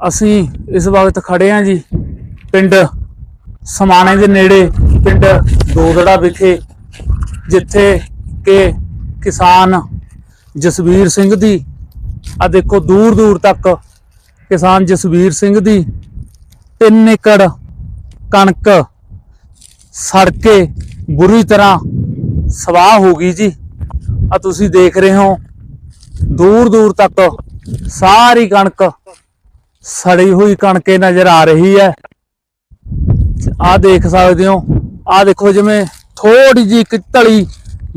ਅਸੀਂ ਇਸ ਵਕਤ ਖੜੇ ਹਾਂ ਜੀ, ਪਿੰਡ ਸਮਾਣੇ ਦੇ ਨੇੜੇ, ਪਿੰਡ ਦੋਦੜਾ ਵਿਖੇ, ਜਿੱਥੇ ਕਿ ਕਿਸਾਨ ਜਸਵੀਰ ਸਿੰਘ ਦੀ ਆ ਦੇਖੋ ਦੂਰ ਦੂਰ ਤੱਕ ਕਿਸਾਨ ਜਸਵੀਰ ਸਿੰਘ ਦੀ 3 ਏਕੜ ਕਣਕ ਸੜ ਕੇ ਬੁਰੀ ਤਰ੍ਹਾਂ ਸਵਾਹ ਹੋ ਗਈ ਜੀ। ਆ ਤੁਸੀਂ ਦੇਖ ਰਹੇ ਹੋ, ਦੂਰ ਦੂਰ ਤੱਕ ਸਾਰੀ ਕਣਕ ਸੜੀ ਹੋਈ ਕਣਕੇ ਨਜ਼ਰ ਆ ਰਹੀ ਹੈ। ਆ ਦੇਖ ਸਕਦੇ ਹੋ ਆ ਦੇਖੋ ਜਿਵੇਂ ਥੋੜੀ ਜੀ ਇੱਕ ਢਲੀ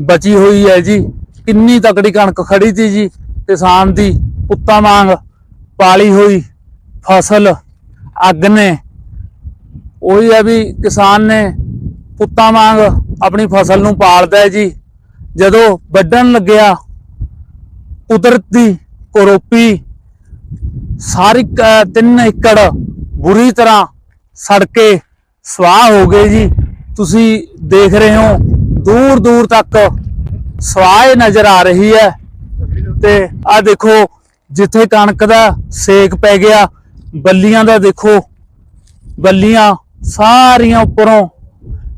ਬਚੀ ਹੋਈ ਹੈ ਜੀ। ਕਿੰਨੀ ਤਕੜੀ ਕਣਕ ਖੜੀ ਸੀ ਜੀ। ਕਿਸਾਨ ਦੀ ਪੁੱਤਾਂ ਵਾਂਗ ਪਾਲੀ ਹੋਈ ਫਸਲ, ਅੱਗ ਨੇ। ਉਹੀ ਹੈ ਵੀ ਕਿਸਾਨ ਨੇ ਪੁੱਤਾਂ ਵਾਂਗ ਆਪਣੀ ਫਸਲ ਨੂੰ ਪਾਲਦਾ ਜੀ। ਜਦੋਂ ਵੱਢਣ ਲੱਗਿਆ, ਕੁਦਰਤ ਦੀ ਕਰੋਪੀ ਸਾਰੀ ਕ- ਤਿੰਨ ਏਕੜ ਬੁਰੀ ਤਰ੍ਹਾਂ ਸੜ ਕੇ ਸਵਾਹ ਹੋ ਗਏ ਜੀ। ਤੁਸੀਂ ਦੇਖ ਰਹੇ ਹੋ, ਦੂਰ ਦੂਰ ਤੱਕ ਸਵਾਹ ਨਜ਼ਰ ਆ ਰਹੀ ਹੈ। ਤੇ ਆ ਦੇਖੋ, ਜਿੱਥੇ ਕਣਕ ਦਾ ਸੇਕ ਪੈ ਗਿਆ, ਬੱਲੀਆਂ ਦਾ ਦੇਖੋ, ਬੱਲੀਆਂ ਸਾਰੀਆਂ ਉੱਪਰੋਂ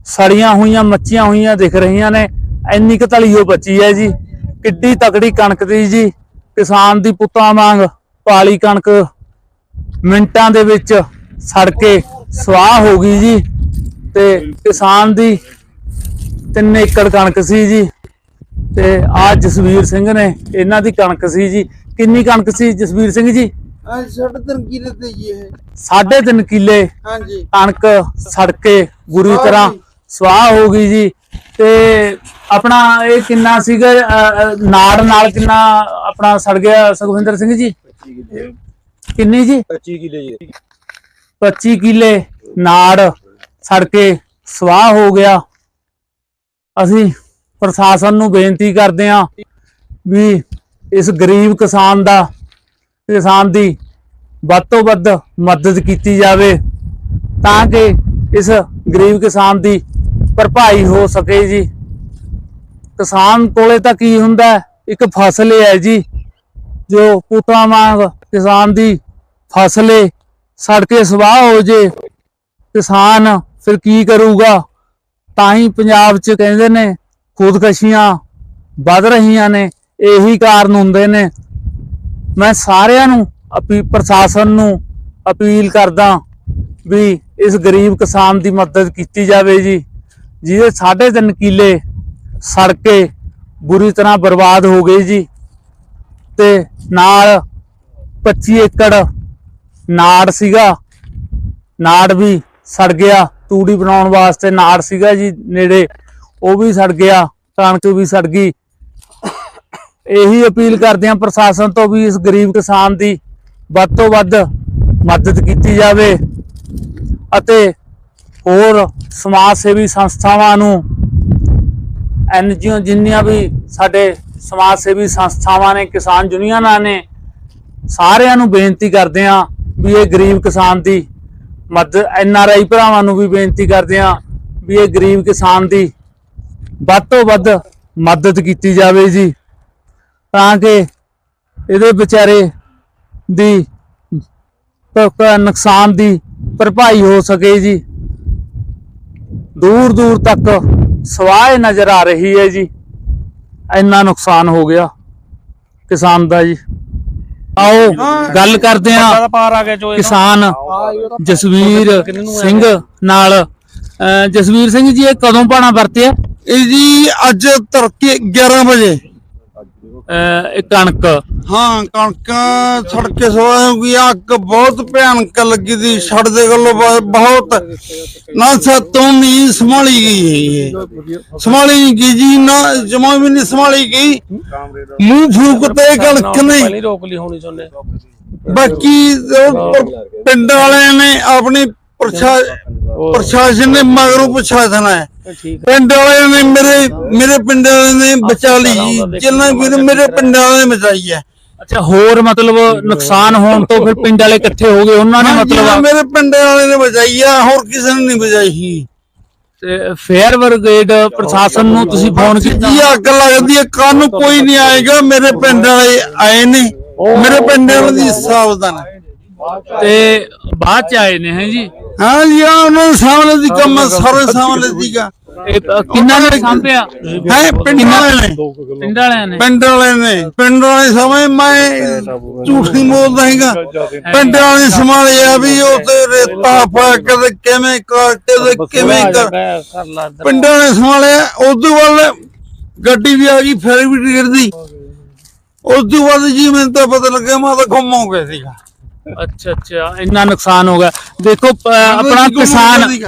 ਸੜੀਆਂ ਹੋਈਆਂ, ਮੱਚੀਆਂ ਹੋਈਆਂ ਦਿਖ ਰਹੀਆਂ ਨੇ। ਇੰਨੀ ਕੁ ਧਲੀਓ ਬਚੀ ਹੈ ਜੀ। ਕਿੱਡੀ ਤਕੜੀ ਕਣਕ ਦੀ ਜੀ। ਕਿਸਾਨ ਦੀ ਪੁੱਤਾਂ ਵਾਂਗ ਪਾਲੀ ਕਣਕ ਮਿੰਟਾਂ ਦੇ ਵਿੱਚ ਸੜ ਕੇ ਸਵਾਹ ਹੋ ਗਈ ਜੀ ਤੇ ਕਿਸਾਨ ਦੀ 3 ਏਕੜ ਕਣਕ ਸੀ ਜੀ ਤੇ ਆ ਜਸਵੀਰ ਸਿੰਘ ਨੇ ਇਹਨਾਂ ਦੀ ਕਣਕ ਸੀ ਜੀ। ਕਿੰਨੀ ਕਣਕ ਸੀ ਜਸਵੀਰ ਸਿੰਘ ਜੀ? ਸਾਢੇ ਤਿੰਨ ਕਿਲੇ ਤੇ ਜੀ ਇਹ। 3.5 ਕਿੱਲੇ ਹਾਂਜੀ ਕਣਕ ਸੜ ਕੇ ਬੁਰੀ ਤਰ੍ਹਾਂ ਸਵਾਹ ਹੋ ਗਈ ਜੀ। ਤੇ ਆਪਣਾ ਇਹ ਕਿੰਨਾ ਸੀਗਾ ਨਾੜ ਨਾਲ ਕਿੰਨਾ ਆਪਣਾ ਸੜ ਗਿਆ ਸੁਖਵਿੰਦਰ ਸਿੰਘ ਜੀ? ਕਿੰਨੀ ਜੀ? 25 ਕਿਲੇ ਜੀ। 25 ਕਿੱਲੇ ਨਾੜ ਸੜ ਕੇ ਸਵਾਹ ਹੋ ਗਿਆ। ਅਸੀਂ ਪ੍ਰਸ਼ਾਸਨ ਨੂੰ ਬੇਨਤੀ ਕਰਦੇ ਹਾਂ ਵੀ ਇਸ ਗਰੀਬ ਕਿਸਾਨ ਦਾ ਕਿਸਾਨ ਦੀ ਵੱਧ ਤੋਂ ਵੱਧ ਮਦਦ ਕੀਤੀ ਜਾਵੇ ਤਾਂ ਕਿ ਇਸ ਗਰੀਬ ਕਿਸਾਨ ਦੀ ਭਰਪਾਈ ਹੋ ਸਕੇ ਜੀ। ਕਿਸਾਨ ਕੋਲੇ ਤਾਂ ਕੀ ਹੁੰਦਾ? ਇੱਕ ਫਸਲ ਹੈ ਜੀ। ਜੋ ਪੁੱਤਾਂ ਵਾਂਗ ਕਿਸਾਨ ਦੀ ਫਸਲੇ ਏ ਸੜ ਕੇ ਸਵਾਹ ਹੋ ਜੇ, ਕਿਸਾਨ ਫਿਰ ਕੀ ਕਰੂਗਾ? ਤਾਂ ਹੀ ਪੰਜਾਬ 'ਚ ਕਹਿੰਦੇ ਨੇ, ਖੁਦਕਸ਼ੀਆਂ ਵੱਧ ਰਹੀਆਂ ਨੇ, ਇਹੀ ਕਾਰਨ ਹੁੰਦੇ ਨੇ। ਮੈਂ ਸਾਰਿਆਂ ਨੂੰ ਅਪੀ, ਪ੍ਰਸ਼ਾਸਨ ਨੂੰ ਅਪੀਲ ਕਰਦਾ ਵੀ ਇਸ ਗਰੀਬ ਕਿਸਾਨ ਦੀ ਮਦਦ ਕੀਤੀ ਜਾਵੇ ਜੀ, ਜਿਹਦੇ 3.5 ਕਿੱਲੇ ਸੜ ਕੇ ਬੁਰੀ ਤਰ੍ਹਾਂ ਬਰਬਾਦ ਹੋ ਗਏ ਜੀ। ਤੇ ਨਾਲ 25 ਏਕੜ ਨਾੜ ਸੀਗਾ। ਨਾੜ ਵੀ ਸੜ ਗਿਆ। ਤੂੜੀ ਬਣਾਉਣ ਵਾਸਤੇ ਨਾੜ ਸੀਗਾ ਜੀ ਨੇੜੇ। ਉਹ ਵੀ ਸੜ ਗਿਆ। ਕਣਕ ਵੀ ਸੜ ਗਈ। ਇਹੀ ਅਪੀਲ ਕਰਦੇ ਹਾਂ ਪ੍ਰਸ਼ਾਸਨ ਤੋਂ ਵੀ ਇਸ ਗਰੀਬ ਕਿਸਾਨ ਦੀ ਵੱਧ ਤੋਂ ਵੱਧ ਮਦਦ ਕੀਤੀ ਜਾਵੇ ਅਤੇ ਹੋਰ ਸਮਾਜ ਸੇਵੀ ਸੰਸਥਾਵਾਂ ਨੂੰ ਐਨਜੀਓ ਜਿੰਨੀਆਂ ਵੀ ਸਾਡੇ ਸਮਾਜ ਸੇਵੀ ਸੰਸਥਾਵਾਂ ਨੇ, ਕਿਸਾਨ ਯੂਨੀਅਨਾਂ ਨੇ ਸਾਰਿਆਂ ਨੂੰ ਬੇਨਤੀ ਕਰਦੇ ਹਾਂ ਵੀ ਇਹ ਗਰੀਬ ਕਿਸਾਨ ਦੀ ਮਦਦ, ਐਨ ਆਰ ਆਈ ਭਰਾਵਾਂ ਨੂੰ ਵੀ ਬੇਨਤੀ ਕਰਦੇ ਹਾਂ ਵੀ ਇਹ ਗਰੀਬ ਕਿਸਾਨ ਦੀ ਵੱਧ ਤੋਂ ਵੱਧ ਮਦਦ ਕੀਤੀ ਜਾਵੇ ਜੀ, ਤਾਂ ਕਿ ਇਹਦੇ ਵਿਚਾਰੇ ਦੀ ਨੁਕਸਾਨ ਦੀ ਭਰਪਾਈ ਹੋ ਸਕੇ ਜੀ। ਦੂਰ ਦੂਰ ਤੱਕ ਸਵਾਹ ਨਜ਼ਰ ਆ ਰਹੀ ਹੈ ਜੀ। ਇੰਨਾ ਨੁਕਸਾਨ ਹੋ ਗਿਆ ਕਿਸਾਨ ਦਾ ਜੀ। ਆਓ ਗੱਲ ਕਰਦੇ ਪਾਰ ਆ ਗਿਆ ਜੋ ਕਿਸਾਨ ਜਸਵੀਰ ਸਿੰਘ ਨਾਲ। ਜਸਵੀਰ ਸਿੰਘ ਜੀ ਇਹ ਕਦੋਂ ਪਾਣਾ ਵਰਤਿਆ? ਇਹ ਜੀ ਅੱਜ ਤੜਕੇ 11 ਵਜੇ। ਇਹ ਕਣਕ। ਹਾਂ ਕਣਕ ਸੜਕੇ ਸਵਾਹ ਹੋ ਗਈ ਅੱਗ ਬਹੁਤ ਭਿਆਨਕ ਲੱਗੀ ਦੀ ਛੜ ਦੇ ਗੱਲੋਂ ਬਹੁਤ ਨਾ ਸਾਤੋਂ ਨਹੀਂ ਸੰਭਾਲੀ ਗਈ ਸੰਭਾਲੀ ਨਹੀਂ ਗਈ ਜੀ ਨਾ ਜਮਾ ਵੀ ਨਹੀਂ ਸੰਭਾਲੀ ਗਈ। ਮੂੰਹ ਫੂਕ ਤੇ ਕਣਕ ਨੇ। ਪਹਿਲੀ ਰੋਕ ਲਈ ਹੋਣੀ ਚਾਹੁੰਦੇ। ਬਾਕੀ ਪਿੰਡ ਵਾਲਿਆਂ ਨੇ ਆਪਣੀ ਪ੍ਰਸ਼ਾ ਪ੍ਰਸ਼ਾਸਨ ਨੇ ਮਗਰੋਂ ਪ੍ਰਸ਼ਾਸਨ ਹੈ। ਠੀਕ ਪਿੰਡ ਵਾਲਿਆਂ ਨੇ ਮੇਰੇ ਮੇਰੇ ਪਿੰਡ ਵਾਲਿਆਂ ਨੇ ਬਚਾ ਲਈ ਜਿੰਨਾ ਵੀ ਮੇਰੇ ਪਿੰਡ ਵਾਲਿਆਂ ਨੇ ਬਚਾਈ ਹੈ। ਅੱਛਾ ਹੋਰ ਮਤਲਬ ਨੁਕਸਾਨ ਹੋਣ ਤੋਂ ਫਿਰ ਪਿੰਡ ਵਾਲੇ ਇਕੱਠੇ ਹੋ ਗਏ ਉਹਨਾਂ ਨੇ ਮਤਲਬ ਮੇਰੇ ਪਿੰਡ ਵਾਲਿਆਂ ਨੇ ਬਚਾਈ ਆ ਹੋਰ ਕਿਸੇ ਨੇ ਨਹੀਂ ਬਚਾਈ ਸੀ ਫੇਅਰ ਬ੍ਰਿਗੇਡ ਪ੍ਰਸ਼ਾਸਨ ਨੂੰ ਤੁਸੀਂ ਫੋਨ ਕੀਤਾ? ਜੀ ਅੱਗ ਲੱਗਦੀ ਹੈ ਕੱਲ ਨੂੰ ਕੋਈ ਨਹੀਂ ਆਏਗਾ ਮੇਰੇ ਪਿੰਡ ਵਾਲੇ ਆਏ ਨੇ। ਮੇਰੇ ਪਿੰਡ ਵਾਲੇ ਦੀ ਸਾਵਧਾਨ। ਤੇ ਬਾਅਦ ਚ ਆਏ ਨੇ ਹੈ ਜੀ? ਹਾਂ ਜੀ ਆਹ ਉਹਨਾਂ ਦੇ ਸਾਹਮਣੇ ਦੀ ਕੰਮ ਆ, ਸਾਰੇ ਸਾਹਮਣੇ ਸੀਗਾ। ਇਹ ਪ- ਕਿੰਨਾ ਨੇ ਸਾਂਭਿਆ? ਹੈ ਪਿੰਡ ਵਾਲੇ ਨੇ। ਪਿੰਡ ਵਾਲਿਆਂ ਨੇ? ਪਿੰਡ ਵਾਲੇ ਨੇ। ਪਿੰਡ ਵਾਲੇ ਸਮੇਂ ਮੈਂ ਝੂਠ ਨਹੀਂ ਬੋਲਦਾ ਹੈਗਾ। ਪਿੰਡ ਵਾਲੇ ਸੰਭਾਲਿਆ ਵੀ ਉਹ ਤੇ ਰੇਤਾ ਪਾ ਕਦੇ ਕਿਵੇਂ ਕਰ ਕਦੇ ਕਿਵੇਂ ਕਰ ਕਰ ਲਾ ਇੱਧਰ। ਪਿੰਡ ਵਾਲੇ ਸੰਭਾਲਿਆ। ਉਦੋਂ ਬਾਅਦ ਗੱਡੀ ਵੀ ਆ ਗਈ ਫਿਰ ਵੀ ਗਿਰਦੀ ਉਦੋਂ ਬਾਅਦ ਜੀ ਮੈਨੂੰ ਤਾਂ ਪਤਾ ਲੱਗਿਆ ਮੈਂ ਤਾਂ ਗੁੰਮ ਹੋ ਗਿਆ ਸੀਗਾ। ਅੱਛਾ ਅੱਛਾ। ਇੰਨਾ ਨੁਕਸਾਨ ਹੋ ਗਿਆ। ਦੇਖੋ ਪ- ਆਪਣਾ ਕਿਸਾਨ।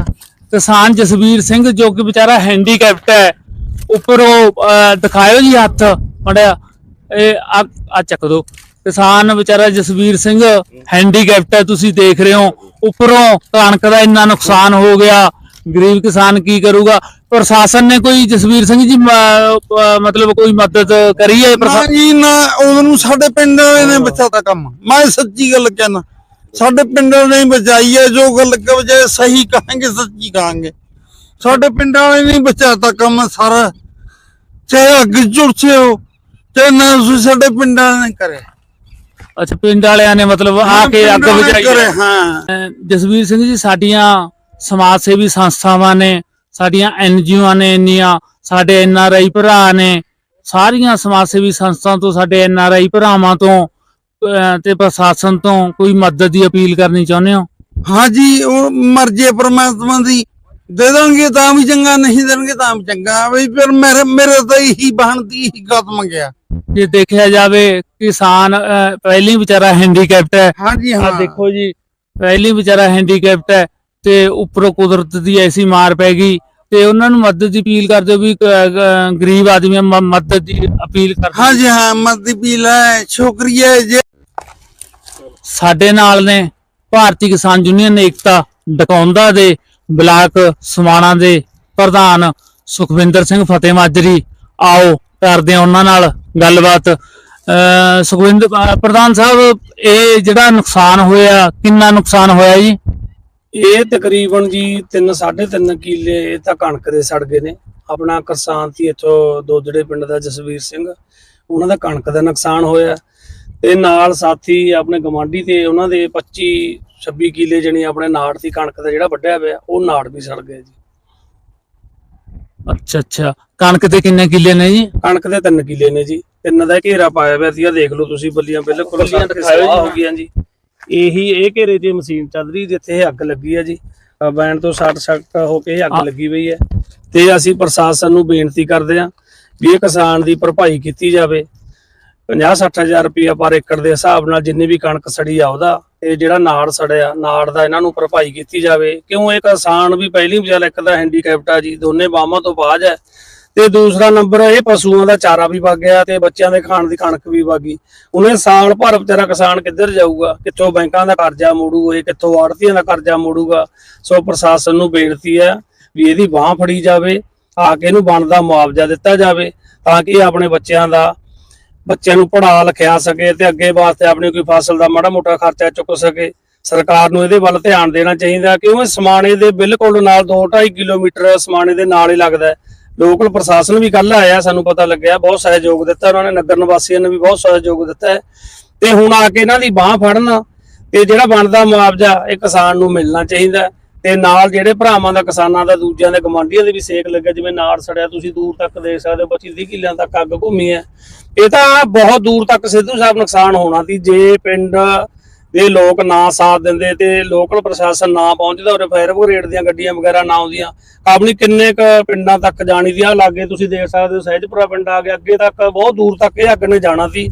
ਕਿਸਾਨ ਜਸਵੀਰ ਸਿੰਘ ਜੋ ਕਿ ਵਿਚਾਰਾ ਹੈਂਡੀਕੈਪਟ ਹੈ। ਉੱਪਰੋਂ ਅਹ, ਦਿਖਾਇਓ ਜੀ ਹੱਥ ਮੜਿਆ ਇਹ ਆ ਆ ਚੱਕ ਦੋ। ਕਿਸਾਨ ਵਿਚਾਰਾ ਜਸਵੀਰ ਸਿੰਘ ਹੈਂਡੀਕੈਪਟ ਹੈ ਤੁਸੀਂ ਦੇਖ ਰਹੇ ਹੋ। ਉੱਪਰੋਂ ਕਣਕ ਦਾ ਇੰਨਾ ਨੁਕਸਾਨ ਹੋ ਗਿਆ। ਗਰੀਬ ਕਿਸਾਨ ਕੀ ਕਰੂਗਾ? ਪ੍ਰਸ਼ਾਸਨ ਨੇ ਕੋਈ ਜਸਵੀਰ ਸਿੰਘ ਜੀ ਮਤਲਬ ਕੋਈ ਮਦਦ ਕਰੀ ਹੈ ਨਾ ਪ੍ਰਸ਼ਾ- ਜੀ ਨਾ ਉਦੋਂ ਨੂੰ ਸਾਡੇ ਪਿੰਡ ਵਾਲੇ ਨੇ ਬਚਾਤਾ ਕੰਮ। ਮੈਂ ਸੱਚੀ ਗੱਲ ਕਹਿਣਾ ਸਾਡੇ ਪਿੰਡ ਵਾਲੇ ਨੇ ਬਚਾਈ ਹੈ ਜੋ ਗੱਲ ਕਹੇ ਸਹੀ ਕਹਾਂਗੇ ਸੱਚੀ ਕਹਾਂਗੇ। ਸਾਡੇ ਪਿੰਡ ਵਾਲੇ ਨੇ ਬਚਾਤਾ ਕੰਮ ਸਾਰਾ ਚਾਹੇ ਅੱਗ ਝੁਰਸੇ ਹੋ ਚਾਹੇ ਨਾ ਤੁਸੀਂ ਸਾਡੇ ਪਿੰਡ ਵਾਲੇ ਨੇ ਕਰੇ ਅੱਛਾ ਪਿੰਡ ਵਾਲਿਆਂ ਨੇ ਮਤਲਬ ਆ ਕੇ ਅੱਗ ਬੁਝਾਈ ਹੈ। ਜਸਵੀਰ ਸਿੰਘ ਜੀ ਸਾਡੀਆਂ ਸਮਾਜ ਸੇਵੀ ਸੰਸਥਾਵਾਂ ਨੇ ਸਾਡੀਆਂ ਐਨਜੀਓਆਂ ਨੇ ਇੰਨੀਆਂ ਸਾਡੇ ਐਨਆਰਆਈ ਭਰਾ ਨੇ ਸਾਰੀਆਂ ਸਮਾਜ ਸੇਵੀ ਸੰਸਥਾਵਾਂ ਤੋਂ ਸਾਡੇ ਐਨਆਰਆਈ ਭਰਾਵਾਂ ਤੋਂ ਤੇ ਪ੍ਰਸ਼ਾਸਨ ਤੋਂ ਕੋਈ ਮਦਦ ਦੀ ਅਪੀਲ ਕਰਨੀ ਚਾਹੁੰਦੇ ਹੋ? ਹਾਂ ਜੀ ਉਹ ਮਰਜ਼ੀ ਪ੍ਰਮਾਤਮਾ ਦੀ ਦੇ ਦੇਣਗੇ ਤਾਂ ਵੀ ਚੰਗਾ ਨਹੀਂ ਦੇਣਗੇ ਤਾਂ ਵੀ ਚੰਗਾ। ਵੀ ਫਿਰ ਮੇਰੇ ਮੇਰੇ ਤਾਂ ਇਹੀ ਬਣਦੀ ਹੀ ਖਤਮ ਗਿਆ ਜੇ ਦੇਖਿਆ ਜਾਵੇ ਕਿਸਾਨ ਪਹਿਲੀ ਵਿਚਾਰਾ ਹੈਂਡੀਕੈਪਟ ਹੈ। ਹਾਂ। ਜੀ ਆ ਹਾਂ ਦੇਖੋ ਜੀ ਪਹਿਲੀ ਵਿਚਾਰਾ ਹੈਂਡੀਕੈਪਟ ਹੈ। ਤੇ ਉੱਪਰੋਂ ਕੁਦਰਤ ਦੀ ਐਸੀ ਮਾਰ ਪੈ ਗਈ ਤੇ ਉਹਨਾਂ ਨੂੰ ਮਦਦ ਦੀ ਅਪੀਲ ਕਰ ਦਿਓ ਵੀ ਗਰੀਬ ਆਦਮੀਆਂ ਮ- ਮਦਦ ਦੀ ਅਪੀਲ ਕਰ ਦਿਓ। ਹਾਂ ਜੀ ਹਾਂ ਮਦੀ ਪੀਲਾ ਸ਼ੁਕਰੀਆ ਜੀ। ਸਾਡੇ ਨਾਲ ਨੇ ਭਾਰਤੀ ਕਿਸਾਨ ਯੂਨੀਅਨ ਏਕਤਾ ਡਕੌਂਦਾ ਦੇ ਬਲਾਕ ਸਮਾਣਾ ਦੇ ਪ੍ਰਧਾਨ ਸੁਖਵਿੰਦਰ ਸਿੰਘ ਫਤਿਹ ਮਾਜਰੀ। ਆਓ ਕਰਦੇ ਹਾਂ ਉਹਨਾਂ ਨਾਲ ਗੱਲਬਾਤ। ਸੁਖਵਿੰਦਰ ਪ੍ਰਧਾਨ ਸਾਹਿਬ ਇਹ ਜਿਹੜਾ ਨੁਕਸਾਨ ਹੋਇਆ ਕਿੰਨਾ ਨੁਕਸਾਨ ਹੋਇਆ ਜੀ? ਇਹ ਤਕਰੀਬਨ ਜੀ 3 3.5 ਕਿੱਲੇ ਇਹ ਤਾਂ ਕਣਕ ਦੇ ਸੜ ਗਏ ਨੇ। ਆਪਣਾ ਕਿਸਾਨ ਸੀ ਇੱਥੋਂ ਦੋਦੜੇ ਪਿੰਡ ਦਾ ਜਸਵੀਰ ਸਿੰਘ ਉਹਨਾਂ ਦਾ ਕਣਕ ਦਾ ਨੁਕਸਾਨ ਹੋਇਆ। ਤੇ ਨਾਲ ਸਾਥੀ ਆਪਣੇ ਗਵਾਂਢੀ ਤੇ ਉਹਨਾਂ ਦੇ 25 26 ਕਿੱਲੇ ਜਣੀ ਆਪਣੇ ਨਾੜ ਦੀ ਕਣਕ ਦਾ ਜਿਹੜਾ ਵੱਢਿਆ ਪਿਆ ਉਹ ਨਾੜ ਵੀ ਸੜ ਗਏ ਜੀ। ਅੱਛਾ ਅੱਛਾ। ਕਣਕ ਦੇ ਕਿੰਨੇ ਕਿੱਲੇ ਨੇ ਜੀ? ਕਣਕ ਦੇ 3 ਕਿੱਲੇ ਨੇ ਜੀ। ਤਿੰਨ ਦਾ ਘੇਰਾ ਪਾਇਆ ਪਿਆ ਸੀ ਆ ਦੇਖ ਲਓ ਤੁਸੀਂ ਬੱਲੀਆਂ ਬਿਲਕੁਲ ਬੱਲੀਆਂ ਦਿਖਾਇਓ ਹੋ ਗਈਆਂ ਜੀ। ਇਹੀ ਇਹ ਘੇਰੇ 'ਚ ਮਸ਼ੀਨ ਚੱਲ ਰਹੀ ਜਿੱਥੇ ਇਹ ਅੱਗ ਲੱਗੀ ਆ ਜੀ। ਬੈਂਡ ਤੋਂ ਸੱਟ ਸੱਟ ਹੋ ਕੇ ਇਹ ਅੱਗ ਲੱਗੀ ਪਈ ਹੈ। ਤੇ ਅਸੀਂ ਪ੍ਰਸ਼ਾਸਨ ਨੂੰ ਬੇਨਤੀ ਕਰਦੇ ਹਾਂ ਵੀ ਇਹ ਕਿਸਾਨ ਦੀ ਭਰਪਾਈ ਕੀਤੀ ਜਾਵੇ। 50 ਹਜ਼ਾਰ ਰੁਪਇਆ ਪਰ ਏਕੜ ਦੇ ਹਿਸਾਬ ਨਾਲ ਜਿੰਨੀ ਵੀ ਕਣਕ ਸੜੀ ਆ ਉਹਦਾ ਤੇ ਜਿਹੜਾ ਨਾੜ ਸੜਿਆ ਨਾੜ ਦਾ ਇਹਨਾਂ ਨੂੰ ਭਰਪਾਈ ਕੀਤੀ ਜਾਵੇ। ਕਿਉਂ ਇਹ ਕਿਸਾਨ ਵੀ ਪਹਿਲੀ ਵਿਚਾਰ ਇੱਕ ਦਾ ਹੈਂਡੀਕੈਪਟ ਆ ਜੀ ਦੋਨੇ ਬਾਹਾਂ ਤੋਂ ਬਾਜ ਹੈ। ਤੇ ਦੂਸਰਾ ਨੰਬਰ ਇਹ ਪਸ਼ੂਆਂ ਦਾ ਚਾਰਾ ਵੀ ਵਗ ਗਿਆ ਤੇ ਬੱਚਿਆਂ ਦੇ ਖਾਣ ਦੀ ਕਣਕ ਵੀ ਵਗ ਗਈ। ਉਹਨੇ ਸਾਲ ਭਰ ਵਿਚਾਰਾ ਕਿਸਾਨ ਕਿੱਧਰ ਜਾਊਗਾ? ਕਿੱਥੋਂ ਬੈਂਕਾਂ ਦਾ ਕਰਜ਼ਾ ਮੋੜੂ ਇਹ? ਕਿੱਥੋਂ ਆੜਤੀਆਂ ਦਾ ਕਰਜ਼ਾ ਮੋੜੂਗਾ? ਸੋ ਪ੍ਰਸ਼ਾਸਨ ਨੂੰ ਬੇਨਤੀ ਹੈ ਵੀ ਇਹਦੀ ਬਾਹ ਫੜੀ ਜਾਵੇ, ਆ ਕੇ ਇਹਨੂੰ ਬਣਦਾ ਮੁਆਵਜ਼ਾ ਦਿੱਤਾ ਜਾਵੇ ਤਾਂ ਕਿ ਇਹ ਆਪਣੇ ਬੱਚਿਆਂ ਦਾ, ਬੱਚਿਆਂ ਨੂੰ ਪੜ੍ਹਾ ਲਿਖਿਆ ਸਕੇ ਤੇ ਅੱਗੇ ਵਾਸਤੇ ਆਪਣੀ ਕੋਈ ਫਸਲ ਦਾ ਮਾੜਾ ਮੋਟਾ ਖਰਚਾ ਚੁੱਕ ਸਕੇ। ਸਰਕਾਰ ਨੂੰ ਇਹਦੇ ਵੱਲ ਧਿਆਨ ਦੇਣਾ ਚਾਹੀਦਾ ਕਿਉਂਕਿ ਸਮਾਣੇ ਦੇ ਬਿਲਕੁਲ ਨਾਲ 2.5 ਕਿਲੋਮੀਟਰ ਸਮਾਣੇ ਦੇ ਨਾਲ ਹੀ ਲੱਗਦਾ ਲੋਕਲ ਪ੍ਰਸ਼ਾਸਨ ਵੀ ਕੱਲ ਆਇਆ, ਸਾਨੂੰ ਪਤਾ ਲੱਗਿਆ, ਬਹੁਤ ਸਹਿਯੋਗ ਦਿੱਤਾ ਉਹਨਾਂ ਨੇ, ਨਗਰ ਨਿਵਾਸੀਆਂ ਨੇ ਵੀ ਬਹੁਤ ਸਹਿਯੋਗ ਦਿੱਤਾ ਹੈ। ਤੇ ਹੁਣ ਆ ਕੇ ਇਹਨਾਂ ਦੀ ਬਾਹ ਫੜਨ, ਤੇ ਜਿਹੜਾ ਬਣਦਾ ਮੁਆਵਜ਼ਾ, ਇਹ ਕਿਸਾਨ ਨੂੰ ਮਿਲਣਾ ਚਾਹੀਦਾ ਤੇ ਨਾਲ ਜਿਹੜੇ ਭਰਾਵਾਂ ਦਾ, ਕਿਸਾਨਾਂ ਦਾ, ਦੂਜਿਆਂ ਦੇ ਗਵਾਂਢੀਆਂ ਦੇ ਵੀ ਸੇਕ ਲੱਗਿਆ ਜਿਵੇਂ ਨਾੜ ਸੜਿਆ, ਤੁਸੀਂ ਦੂਰ ਤੱਕ ਦੇਖ ਸਕਦੇ ਹੋ 25 ਕਿੱਲਿਆਂ ਤੱਕ ਅੱਗ ਘੁੰਮੀ ਹੈ। ਇਹ ਤਾਂ ਬਹੁਤ ਦੂਰ ਤੱਕ ਸਿੱਧੂ ਸਾਹਿਬ ਨੁਕਸਾਨ ਹੋਣਾ ਸੀ, ਜੇ ਪਿੰਡ ਦੇ ਲੋਕ ਨਾ ਸਾਥ ਦਿੰਦੇ ਤੇ ਲੋਕਲ ਪ੍ਰਸ਼ਾਸਨ ਨਾ ਪਹੁੰਚਦਾ ਉਰੇ ਫਾਇਰ ਬ੍ਰਿਗੇਡ ਦੀਆਂ ਗੱਡੀਆਂ ਵਗੈਰਾ ਨਾ ਆਉਂਦੀਆਂ। ਆਪਣੀ ਕਿੰਨੇ ਕ ਪਿੰਡਾਂ ਤੱਕ ਜਾਣੀ ਦੀ ਆ ਲਾਗੇ ਤੁਸੀਂ ਦੇਖ ਸਕਦੇ ਹੋ, ਸਹਿਜਪੁਰਾ ਪਿੰਡ ਆ ਗਿਆ, ਅੱਗੇ ਤੱਕ ਬਹੁਤ ਦੂਰ ਤੱਕ ਇਹ ਅੱਗ ਨੇ ਜਾਣਾ ਸੀ।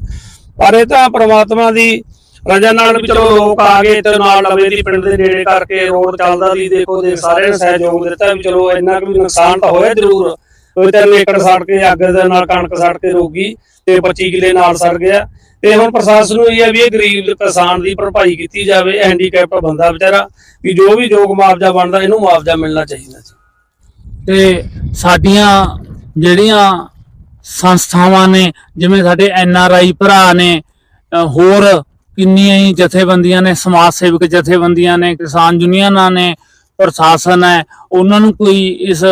ਪਰ ਇਹ ਤਾਂ ਪ੍ਰਮਾਤਮਾ ਦੀ ਰਜਾ ਨਾਲ ਵੀ ਚਲੋ ਲੋਕ ਆ ਗਏ ਤੇ ਨਾਲ ਲਵੇ ਦੀ ਪਿੰਡ ਦੇ ਨੇੜੇ ਕਰਕੇ ਰੋਡ ਚੱਲਦਾ ਸੀ। ਦੇਖੋ ਦੇ ਸਾਰਿਆਂ ਨੇ ਸਹਿਯੋਗ ਦਿੱਤਾ ਵੀ ਚਲੋ ਇੰਨਾ ਕੁ ਵੀ ਨੁਕਸਾਨ ਤਾਂ ਹੋਇਆ ਜ਼ਰੂਰ। ਕੋਈ ਤਿੰਨ ਏਕੜ ਸੜ ਕੇ ਅੱਗ ਦੇ ਨਾਲ ਕਣਕ ਸੜ ਕੇ ਰੋਗੀ ਤੇ 25 ਕਿਲੇ ਨਾਲ ਸੜ ਗਿਆ। ਤੇ ਹੁਣ ਪ੍ਰਸ਼ਾਸਨ ਨੂੰ ਇਹ ਹੈ ਵੀ ਇਹ ਗਰੀਬ ਕਿਸਾਨ ਦੀ ਭਰਪਾਈ ਕੀਤੀ ਜਾਵੇ ਹੈਂਡੀਕੈਪ ਬੰਦਾ ਵਿਚਾਰਾ, ਵੀ ਜੋ ਵੀ ਯੋਗ ਮੁਆਵਜ਼ਾ ਬਣਦਾ ਇਹਨੂੰ ਮੁਆਵਜ਼ਾ ਮਿਲਣਾ ਚਾਹੀਦਾ ਜੀ। ਤੇ ਸਾਡੀਆਂ ਜਿਹੜੀਆਂ ਸੰਸਥਾਵਾਂ ਨੇ, ਜਿਵੇਂ ਸਾਡੇ ਐਨ ਆਰ ਆਈ ਭਰਾ ਨੇ ਹੋਰ ਕਿੰਨੀਆਂ ਹੀ ਜਥੇਬੰਦੀਆਂ ਨੇ, ਸਮਾਜ ਸੇਵਕ ਜਥੇਬੰਦੀਆਂ ਨੇ, ਕਿਸਾਨ ਯੂਨੀਅਨਾਂ ਨੇ ਪ੍ਰਸ਼ਾਸਨ ਹੈ ਉਹਨਾਂ ਨੂੰ ਕੋਈ ਇਸ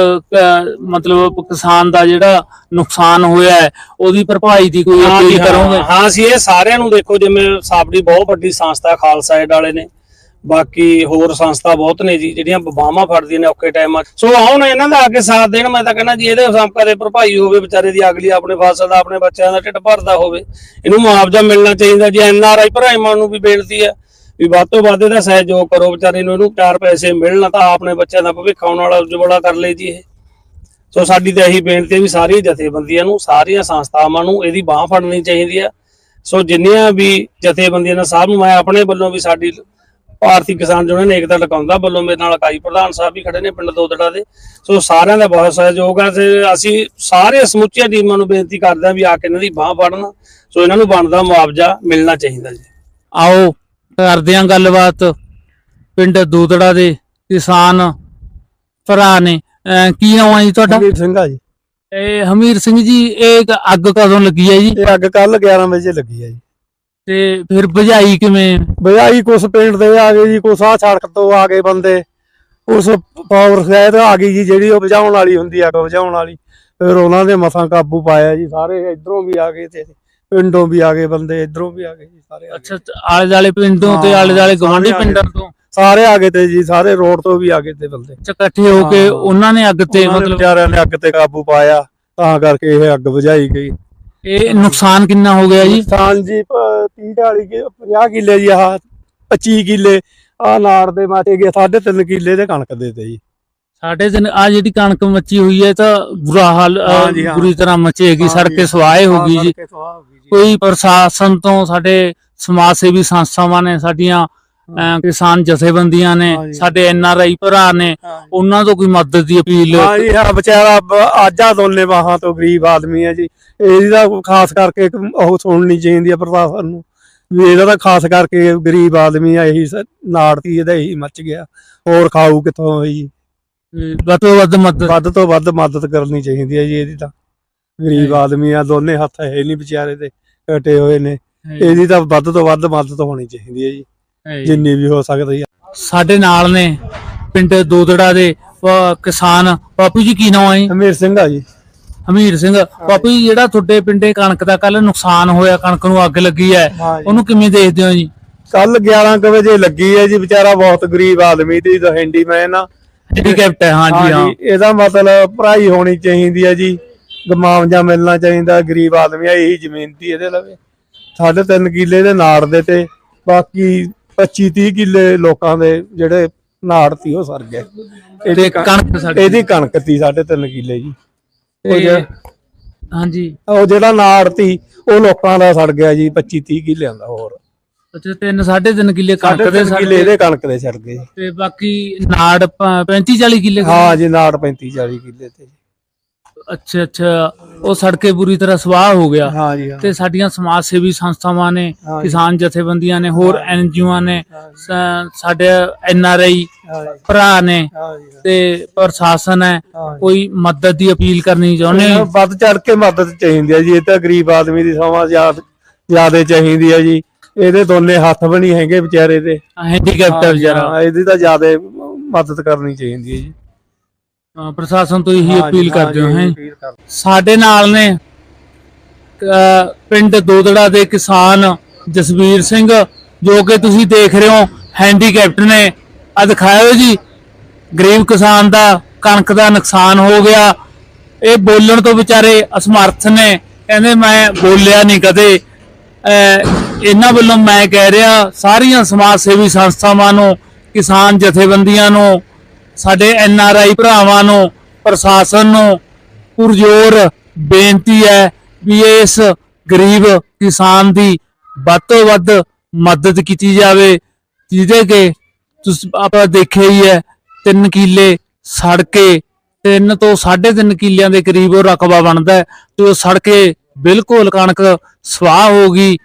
ਮਤਲਬ ਕਿਸਾਨ ਦਾ ਜਿਹੜਾ ਨੁਕਸਾਨ ਹੋਇਆ ਹੈ ਉਹਦੀ ਭਰਪਾਈ ਦੀ ਕੋਈ ਅਪੀਲ ਕਰੋਗੇ? ਹਾਂ ਅਸੀਂ ਇਹ ਸਾਰਿਆਂ ਨੂੰ ਦੇਖੋ ਜਿਵੇਂ ਸਾਬੜੀ ਬਹੁਤ ਵੱਡੀ ਸੰਸਥਾ ਖਾਲਸਾ ਏਡ ਵਾਲੇ ਨੇ। ਬਾਕੀ ਹੋਰ ਸੰਸਥਾ ਬਹੁਤ ਨੇ ਜੀ ਜਿਹੜੀਆਂ ਬਾਹਾਂ ਫੜਦੀਆਂ ਨੇ ਔਖੇ ਟਾਈਮਾਂ 'ਚ ਸੋ ਆਉਣ ਇਹਨਾਂ ਦਾ ਆ ਕੇ ਸਾਥ ਦੇਣ ਮੈਂ ਤਾਂ ਕਹਿੰਦਾ ਜੀ ਇਹਦੇ ਸੰਪਾ ਦੇ ਭਰਪਾਈ ਹੋਵੇ ਵਿਚਾਰੇ ਦੀ ਅਗਲੀ ਆਪਣੇ ਫਸਲ ਦਾ ਆਪਣੇ ਬੱਚਿਆਂ ਦਾ ਢਿੱਡ ਭਰਦਾ ਹੋਵੇ। ਇਹਨੂੰ ਮੁਆਵਜ਼ਾ ਮਿਲਣਾ ਚਾਹੀਦਾ ਜੀ ਐਨ ਆਰ ਆਈ ਭਰਾਈਮਾਂ ਨੂੰ ਵੀ ਬੇਨਤੀ ਹੈ। ਵੀ ਵੱਧ ਤੋਂ ਵੱਧ ਇਹਦਾ ਸਹਿਯੋਗ ਕਰੋ, ਵਿਚਾਰੇ ਨੂੰ ਇਹਨੂੰ ਚਾਰ ਪੈਸੇ ਮਿਲਣ ਤਾਂ ਆਪਣੇ ਬੱਚਿਆਂ ਦਾ ਭਵਿੱਖ ਆਉਣ ਵਾਲਾ ਉਜਵਲਾ ਕਰ ਲਈ ਜੀ ਇਹ। ਸੋ ਸਾਡੀ ਤਾਂ ਇਹੀ ਬੇਨਤੀ ਹੈ ਵੀ ਸਾਰੀਆਂ ਜਥੇਬੰਦੀਆਂ ਨੂੰ, ਸਾਰੀਆਂ ਸੰਸਥਾਵਾਂ ਨੂੰ ਇਹਦੀ ਬਾਹ ਫੜਨੀ ਚਾਹੀਦੀ ਹੈ। ਸੋ ਜਿੰਨੀਆਂ ਵੀ ਜਥੇਬੰਦੀਆਂ ਨੇ, ਸਭ ਨੂੰ ਮੈਂ ਆਪਣੇ ਵੱਲੋਂ ਵੀ ਸਾਡੀ ਭਾਰਤੀ ਕਿਸਾਨ ਯੂਨੀਅਨ ਏਕਤਾ ਲਗਾਉਂਦਾ ਵੱਲੋਂ ਮੇਰੇ ਨਾਲ ਇਕਾਈ ਪ੍ਰਧਾਨ ਸਾਹਿਬ ਵੀ ਖੜੇ ਨੇ ਪਿੰਡ ਦੋਦੜਾ ਦੇ। ਸੋ ਸਾਰਿਆਂ ਦਾ ਬਹੁਤ ਸਹਿਯੋਗ ਆ ਤੇ ਅਸੀਂ ਸਾਰੇ ਸਮੁੱਚੀਆਂ ਟੀਮਾਂ ਨੂੰ ਬੇਨਤੀ ਕਰਦੇ ਹਾਂ ਵੀ ਆ ਕੇ ਇਹਨਾਂ ਦੀ ਬਾਹ ਫੜਨ। ਸੋ ਇਹਨਾਂ ਨੂੰ ਬਣਦਾ ਮੁਆਵਜ਼ਾ ਮਿਲਣਾ ਚਾਹੀਦਾ ਜੀ। ਆਓ ਕਰਦੇ ਹਾਂ ਗੱਲਬਾਤ। ਪਿੰਡ ਦੂਦੜਾ ਦੇ ਕਿਸਾਨ ਭਰਾ ਨੇ। ਅਹ ਕੀ ਨਾਮ ਹੈ ਜੀ ਤੁਹਾਡਾ? ਹਮੀਰ ਸਿੰਘ ਆ ਜੀ। ਇਹ ਹਮੀਰ ਸਿੰਘ ਜੀ ਇਹ ਇੱਕ ਅੱਗ ਕਦੋਂ ਲੱਗੀ ਹੈ ਜੀ? ਇਹ ਅੱਗ ਕੱਲ 11 ਵਜੇ ਲੱਗੀ ਆ ਜੀ। ਤੇ ਫਿਰ ਬੁਝਾਈ ਕਿਵੇਂ? ਬਜਾਈ ਕੁਛ ਪਿੰਡ ਦੇ ਆ ਗਏ ਜੀ ਕੁਛ ਆ ਸੜਕ ਤੋਂ ਆ ਗਏ ਬੰਦੇ। ਉਸ ਪਾਵਰ ਸ਼ਾਇਦ ਆ ਗਈ ਜੀ ਜਿਹੜੀ ਉਹ ਬੁਝਾਉਣ ਵਾਲੀ ਹੁੰਦੀ ਆ ਅੱਗ ਬੁਝਾਉਣ ਵਾਲੀ। ਫਿਰ ਉਹਨਾਂ ਦੇ ਮਸਾਂ ਕਾਬੂ ਪਾਇਆ ਜੀ ਸਾਰੇ ਇਧਰੋਂ ਵੀ ਆ ਗਏ ਤੇ ਪਿੰਡੋਂ ਵੀ ਆ ਗਏ ਬੰਦੇ ਇਧਰੋਂ ਵੀ ਆ ਗਏ ਜੀ ਸਾਰੇ ਆ ਗਏ। ਅੱਛਾ ਆਲੇ ਦਾਲੇ ਪਿੰਡੋਂ ਤੇ ਆਲੇ ਦਾਲੇ ਗਵਾਂਢੀ ਸਾਰੇ ਆ ਪਿੰਡਾਂ ਤੋਂ? ਸਾਰੇ ਆ ਗਏ ਤੇ ਜੀ ਸਾਰੇ ਰੋਡ ਤੋਂ ਵੀ ਆ ਗਏ ਤੇ ਬੰਦੇ। ਅੱਛਾ ਇਕੱਠੇ ਹੋ ਕੇ ਹਾਂ। ਉਹਨਾਂ ਨੇ ਅੱਗ ਤੇ ਮਤਲਬ ਵਿਚਾਰਿਆਂ ਨੇ ਅੱਗ ਤੇ ਕਾਬੂ ਪਾਇਆ ਤਾਂ ਕਰਕੇ ਇਹ ਅੱਗ ਬੁਝਾਈ ਗਈ। ਇਹ ਨੁਕਸਾਨ ਕਿੰਨਾ ਹੋ ਗਿਆ ਜੀ? ਨੁਕਸਾਨ ਜੀ 30 40 ਕਿ 50 ਕਿੱਲੇ ਜੀ ਆਹ 25 ਕਿੱਲੇ ਆ ਨਾੜ ਦੇ ਮਾਟੇ ਗਏ 3.5 ਕਿੱਲੇ ਦੇ ਕਣਕ ਦੇ ਤੇ ਜੀ। ਸਾਡੇ ਦਿਨ ਆ ਜਿਹੜੀ ਕਣਕ ਮੱਚੀ ਹੋਈ ਹੈ ਤਾਂ ਬੁਰਾ ਹਾਲ ਹਾਂ। ਬੁਰੀ ਤਰ੍ਹਾਂ ਮਚੇਗੀ ਹਾਂ ਸੜ ਜੀ। ਕੇ ਸਵਾਏ ਹੋ ਗਈ ਜੀ। ਕੋਈ ਪ੍ਰਸ਼ਾਸਨ ਤੋਂ ਸਾਡੇ ਸਮਾਜ ਸੇਵੀ ਸੰਸਥਾਵਾਂ ਨੇ ਸਾਡੀਆਂ ਕਿਸਾਨ ਜਥੇਬੰਦੀਆਂ ਨੇ ਹਾਂ ਜੀ। ਸਾਡੇ ਐਨ ਆਰ ਆਈ ਭਰਾ ਨੇ ਉਹਨਾਂ ਤੋਂ ਕੋਈ ਮਦਦ ਦੀ ਅਪੀਲ ਹਾਂ ਜੀ ਹਾਂ ਵਿਚਾਰਾ ਬ- ਆਜਾ ਦੋਨੇ ਬਾਹਾਂ ਤੋਂ ਗਰੀਬ ਆਦਮੀ ਹੈ ਜੀ। ਇਹਦੀ ਖਾਸ ਕਰਕੇ ਇੱਕ ਉਹ ਸੁਣਨੀ ਚਾਹੀਦੀ ਹੈ ਪ੍ਰਸ਼ਾਸਨ ਨੂੰ ਵੀ ਇਹਦਾ ਤਾਂ ਖਾਸ ਕਰਕੇ ਗਰੀਬ ਆਦਮੀ ਆ ਇਹੀ ਸ- ਨਾੜ ਤੀ ਇਹਦਾ ਇਹੀ ਮੱਚ ਗਿਆ। ਹੋਰ ਖਾਊ ਕਿੱਥੋਂ ਹੋਈ ਵੱਧ ਤੋਂ ਵੱਧ ਮਦਦ। ਵੱਧ ਤੋਂ ਵੱਧ ਮਦਦ ਕਰਨੀ ਚਾਹੀਦੀ ਹੈ ਜੀ ਇਹਦੀ ਤਾਂ। ਗਰੀਬ ਆਦਮੀ ਆ ਦੋਨੇ ਹੱਥ ਹੈ ਨਹੀਂ ਵਿਚਾਰੇ ਦੇ ਕਟੇ ਹੋਏ ਨੇ। ਇਹਦੀ ਤਾਂ ਵੱਧ ਤੋਂ ਵੱਧ ਮਦਦ ਹੋਣੀ ਚਾਹੀਦੀ ਹੈ ਜੀ। ਜਿੰਨੀ ਵੀ ਹੋ ਸਕਦੀ ਹੈ। ਸਾਡੇ ਨਾਲ ਨੇ ਪਿੰਡ ਦੋਦੜਾ ਦੇ ਕਿਸਾਨ। ਬਾਪੂ ਜੀ ਕੀ ਨਾਮ ਹੈ ਜੀ? ਹਮੀਰ ਸਿੰਘ ਆ ਜੀ। ਹਮੀਰ ਸਿੰਘ। ਬਾਪੂ ਜੀ ਜਿਹੜਾ ਤੁਹਾਡੇ ਪਿੰਡੇ ਕਣਕ ਦਾ ਕੱਲ ਨੁਕਸਾਨ ਹੋਇਆ ਕਣਕ ਨੂੰ ਅੱਗ ਲੱਗੀ ਹੈ ਉਹਨੂੰ ਕਿਵੇਂ ਦੇਖਦੇ ਹੋ ਜੀ? ਕੱਲ 11 ਕੁ ਵਜੇ ਲੱਗੀ ਹੈ ਜੀ ਵਿਚਾਰਾ ਬਹੁਤ ਗਰੀਬ ਆਦਮੀ ਤਾਂ ਹੈਂਡੀਮੈਨ ਆ ਹੈਂਡੀਕੈਪਟ ਹੈ ਹਾਂ ਜੀ ਹਾਂ। ਹਾਂਜੀ ਇਹਦਾ ਮਤਲਬ ਪੜ੍ਹਾਈ ਹੋਣੀ ਚਾਹੀਦੀ ਹੈ ਜੀ ਗਮਾਵਜਾ ਮਿਲਣਾ ਚਾਹੀਦਾ ਗਰੀਬ ਆਦਮੀ ਆ ਇਹੀ ਜ਼ਮੀਨ ਤੀ ਇਹਦੇ ਲਵੇ। ਸਾਢੇ ਤਿੰਨ ਕਿੱਲੇ ਦੇ ਨਾੜ ਦੇ ਤੇ ਬਾਕੀ 25 30 ਕਿੱਲੇ ਲੋਕਾਂ ਦੇ ਜਿਹੜੇ ਨਾੜ ਤੀ ਉਹ ਸਰ ਗਏ। ਇਹਦੀ ਕਣ- ਕਣਕ ਸਾਡੀ ਇਹਦੀ ਕਣਕ ਤੀ ਸਾਢੇ ਤਿੰਨ ਕਿੱਲੇ ਜੀ। ਹਾਂਜੀ। ਉਹ ਜਿਹੜਾ ਨਾੜ ਤੀ ਉਹ ਲੋਕਾਂ ਦਾ ਸੜ ਗਿਆ ਜੀ 25 30 ਕਿੱਲਿਆਂ ਦਾ ਹੋਰ। ਅੱਛਾ ਤਿੰਨ ਸਾਢੇ ਤਿੰਨ ਕਿੱਲੇ ਕਣਕ ਦੇ ਤਿੰਨ ਕਿੱਲੇ ਸਾਡੇ ਇਹਦੇ ਕਣਕ ਦੇ ਸੜ ਗਏ। ਤੇ ਬਾਕੀ ਨਾੜ 35 40 ਕਿੱਲੇ ਹਾਂ ਜੀ ਨਾੜ 35 40 ਕਿੱਲੇ ਤੇ। ਅੱਛਾ ਅੱਛਾ। ਉਹ ਸੜਕੇ ਬੁਰੀ ਤਰ੍ਹਾਂ ਸਵਾਹ ਹੋ ਗਿਆ। ਹਾਂ ਜੀ ਤੇ ਸਾਡੀਆਂ ਸਮਾਜ ਸੇਵੀ ਸੰਸਥਾਵਾਂ ਨੇ। ਕਿਸਾਨ ਜਥੇਬੰਦੀਆਂ ਨੇ ਹੋਰ ਐਨਜੀਓਆਂ ਨੇ ਸਾਡੇ ਐਨ ਆਰ ਆਈ ਹਾਂ ਜੀ, ਭਰਾ ਨੇ। ਤੇ ਪ੍ਰਸ਼ਾਸਨ ਹੈ। ਕੋਈ ਮਦਦ ਦੀ ਅਪੀਲ ਕਰਨੀ ਚਾਹੁੰਦੇ ਵੱਧ ਚੜ ਕੇ ਮਦਦ ਚਾਹੀਦੀ ਹੈ ਜੀ। ਇਹ ਤਾਂ ਗਰੀਬ ਆਦਮੀ ਦੀ ਸਮਾਂ ਜ਼ਿਆਦਾ ਚਾਹੀਦੀ ਹੈ ਜੀ। ਇਹਦੇ ਦੋਨੇ ਹੱਥ ਵੀ ਨਹੀਂ ਹੈਗੇ ਵਿਚਾਰੇ ਦੇ। ਹੈਂਡੀਕੈਪਟ ਵਿਚਾਰਾ। ਹਾਂ, ਇਹਦੀ ਤਾਂ ਜ਼ਿਆਦਾ ਮਦਦ ਕਰਨੀ ਚਾਹੀਦੀ ਹੈ ਜੀ। ਹਾਂ, ਪ੍ਰਸ਼ਾਸਨ ਤੋਂ ਇਹੀ ਅਪੀਲ ਕਰਦੇ ਹੋ ਕਰਦੇ। ਸਾਡੇ ਨਾਲ ਨੇ ਅਹ, ਪਿੰਡ ਦੋਦੜਾ ਦੇ ਕਿਸਾਨ ਜਸਵੀਰ ਸਿੰਘ ਜੋ ਕਿ ਤੁਸੀਂ ਦੇਖ ਰਹੇ ਹੋ ਹੈਂਡੀਕੈਪਟ ਨੇ। ਆ ਦਿਖਾਇਓ ਜੀ ਗਰੀਬ ਕਿਸਾਨ ਦਾ ਕਣਕ ਦਾ ਨੁਕਸਾਨ ਹੋ ਗਿਆ। ਇਹ ਬੋਲਣ ਤੋਂ ਵਿਚਾਰੇ ਅਸਮਰਥ ਨੇ। ਕਹਿੰਦੇ ਮੈਂ ਬੋਲਿਆ ਨਹੀਂ ਕਦੇ। ਅਹ, ਇਹਨਾਂ ਵੱਲੋਂ ਮੈਂ ਕਹਿ ਰਿਹਾ, ਸਾਰੀਆਂ ਸਮਾਜ ਸੇਵੀ ਸੰਸਥਾਵਾਂ ਨੂੰ, ਕਿਸਾਨ ਜਥੇਬੰਦੀਆਂ ਨੂੰ, ਸਾਡੇ ਐਨ ਆਰ ਆਈ ਭਰਾਵਾਂ ਨੂੰ, ਪ੍ਰਸ਼ਾਸਨ ਨੂੰ ਪੁਰਜੋਰ ਬੇਨਤੀ ਹੈ ਵੀ ਇਸ ਗਰੀਬ ਕਿਸਾਨ ਦੀ ਵੱਧ ਤੋਂ ਵੱਧ ਮਦਦ ਕੀਤੀ ਜਾਵੇ, ਜਿਹਦੇ ਕਿ ਤੁਸੀਂ ਆਪਾਂ ਦੇਖਿਆ ਹੀ ਹੈ, ਤਿੰਨ ਕਿੱਲੇ ਸੜ ਕੇ, ਤਿੰਨ ਤੋਂ ਸਾਢੇ ਤਿੰਨ ਕਿੱਲਿਆਂ ਦੇ ਕਰੀਬ ਉਹ ਰਕਬਾ ਬਣਦਾ ਹੈ, ਤੇ ਉਹ ਸੜ ਕੇ ਬਿਲਕੁਲ ਕਣਕ ਸਵਾਹ ਹੋ ਗਈ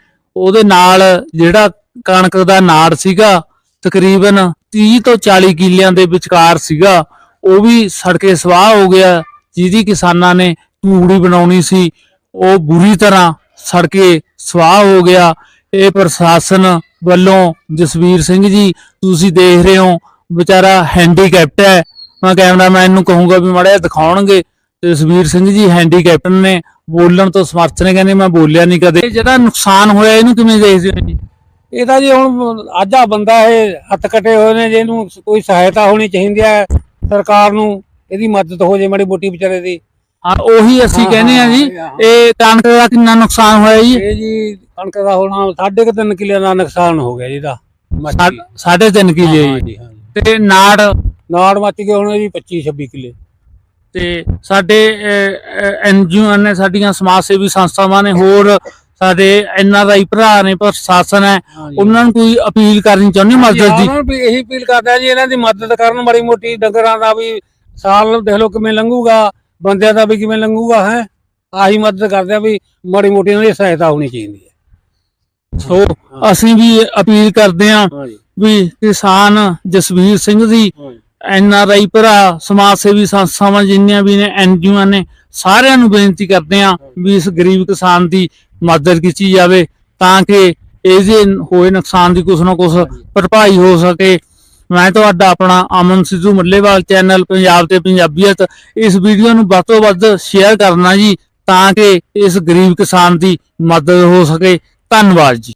ਉਹਦੇ ਨਾਲ ਜਿਹੜਾ ਕਣਕ ਦਾ ਨਾੜ ਸੀਗਾ, ਤਕਰੀਬਨ 30 ਤੋਂ 40 ਕਿੱਲਿਆਂ ਦੇ ਵਿਚਕਾਰ ਸੀਗਾ, ਉਹ ਵੀ ਸੜਕੇ ਸਵਾਹ ਹੋ ਗਿਆ, ਜਿਹਦੀ ਕਿਸਾਨਾਂ ਨੇ ਟੂੜੀ ਬਣਾਉਣੀ ਸੀ, ਉਹ ਬੁਰੀ ਤਰ੍ਹਾਂ ਸੜਕੇ ਸਵਾਹ ਹੋ ਗਿਆ। ਇਹ ਪ੍ਰਸ਼ਾਸਨ ਵੱਲੋਂ ਜਸਵੀਰ ਸਿੰਘ ਜੀ, ਤੁਸੀਂ ਦੇਖ ਰਹੇ ਹੋ, ਵਿਚਾਰਾ ਹੈਂਡੀਕੈਪਟ ਹੈ। ਮੈਂ ਕੈਮਰਾਮੈਨ ਨੂੰ ਕਹੂੰਗਾ ਵੀ ਮਾੜਾ ਜਿਹਾ ਦਿਖਾਉਣਗੇ। ਜਸਵੀਰ ਸਿੰਘ ਜੀ ਹੈਂਡੀਕੈਪਟ ਨੇ ਬੋਲਣ ਤੋਂ ਸਮਰਥ ਨੇ ਕਹਿੰਦੇ ਮੈਂ ਬੋਲਿਆ ਨਹੀਂ ਕਦੇ। ਇਹ ਜਿਹੜਾ ਨੁਕਸਾਨ ਹੋਇਆ ਇਹਨੂੰ ਕਿਵੇਂ ਦੇਖਦੇ ਹੋ ਜੀ? ਇਹ ਤਾਂ ਜੀ ਹੁਣ ਅੱਜ ਆ ਬੰਦਾ ਇਹ ਹੱਥ ਕੱਟੇ ਹੋਏ ਨੇ ਜੇ ਇਹਨੂੰ ਕੋਈ ਸਹਾਇਤਾ ਹੋਣੀ ਚਾਹੀਦੀ ਹੈ ਸਰਕਾਰ ਨੂੰ ਇਹਦੀ ਮਦਦ ਹੋ ਜੇ ਮਾੜੀ ਮੋਟੀ ਵਿਚਾਰੇ ਦੀ। ਹਾਂ ਉਹੀ ਅਸੀਂ ਕਹਿੰਦੇ ਆ ਜੀ ਇਹ ਕਣਕ ਦਾ ਕਿੰਨਾ ਨੁਕਸਾਨ ਹੋਇਆ ਜੀ? ਇਹ ਜੀ ਕਣਕ ਦਾ ਹੋਣਾ ਸਾਢੇ ਕੁ ਤਿੰਨ ਕਿੱਲੇ ਦਾ ਨੁਕਸਾਨ ਹੋ ਗਿਆ ਜੀ ਦਾ ਸਾ- ਸਾਢੇ ਤਿੰਨ ਕਿੱਲੇ ਜੀ। ਤੇ ਨਾੜ? ਨਾੜ ਮੱਚ ਗਏ ਹੁਣ ਜੀ 25 26 ਕਿੱਲੇ। ਤੇ ਸਾਡੇ ਐਨਜੀਓ ਨੇ ਸਾਡੀਆਂ ਸਮਾਜ ਸੇਵੀ ਸੰਸਥਾਵਾਂ ਨੇ ਹੋਰ ਸਾਡੇ ਐਨਆਰਆਈ ਭਰਾ ਨੇ ਪ੍ਰਸ਼ਾਸਨ ਹੈ ਉਹਨਾਂ ਨੂੰ ਕੋਈ ਅਪੀਲ ਕਰਨੀ ਚਾਹੁੰਦੇ ਮਦਦ ਦੀ ਉਹਨਾਂ ਨੂੰ ਵੀ ਇਹੀ ਅਪੀਲ ਕਰਦਾ ਜੀ ਇਹਨਾਂ ਦੀ ਮਦਦ ਕਰਨ ਮਾੜੀ ਮੋਟੀ ਡੰਗਰਾਂ ਦਾ ਵੀ ਸਾਲ ਦੇਖ ਲਓ ਕਿਵੇਂ ਲੰਘੂਗਾ ਬੰਦਿਆਂ ਦਾ ਵੀ ਕਿਵੇਂ ਲੰਘੂਗਾ ਹੈ? ਆਹੀ ਮਦਦ ਕਰਦੇ ਆ ਵੀ ਮਾੜੀ ਮੋਟੀ ਇਹਨਾਂ ਦੀ ਸਹਾਇਤਾ ਹੋਣੀ ਚਾਹੀਦੀ ਹੈ। ਸੋ ਅਸੀਂ ਵੀ ਅਪੀਲ ਕਰਦੇ ਹਾਂਜੀ। ਵੀ ਕਿਸਾਨ ਜਸਵੀਰ ਸਿੰਘ ਦੀ ਐਨ ਆਰ ਆਈ ਭਰਾ ਸਮਾਜ ਸੇਵੀ ਸੰਸਥਾਵਾਂ ਜਿੰਨੀਆਂ ਵੀ ਨੇ, ਐਨ ਐਨਜੀਓ ਨੇ ਸਾਰਿਆਂ ਨੂੰ ਬੇਨਤੀ ਕਰਦੇ ਹਾਂ ਵੀ ਇਸ ਗਰੀਬ ਕਿਸਾਨ ਦੀ ਮਦਦ ਕੀਤੀ ਜਾਵੇ ਤਾਂ ਕਿ ਇਹਦੇ ਹੋਏ ਨੁਕਸਾਨ ਦੀ ਕੁਛ ਨਾ ਕੁਛ ਭਰਪਾਈ ਹੋ ਸਕੇ। ਮੈਂ ਤੁਹਾਡਾ ਆਪਣਾ ਅਮਨ ਸਿੱਧੂ ਮੱਲੇਵਾਲ, ਚੈਨਲ ਪੰਜਾਬ ਤੇ ਪੰਜਾਬੀਅਤ। ਇਸ ਵੀਡੀਓ ਨੂੰ ਵੱਧ ਤੋਂ ਵੱਧ ਸ਼ੇਅਰ ਕਰਨਾ ਜੀ, ਤਾਂ ਕਿ ਇਸ ਗਰੀਬ ਕਿਸਾਨ ਦੀ ਮਦਦ ਹੋ ਸਕੇ। ਧੰਨਵਾਦ ਜੀ।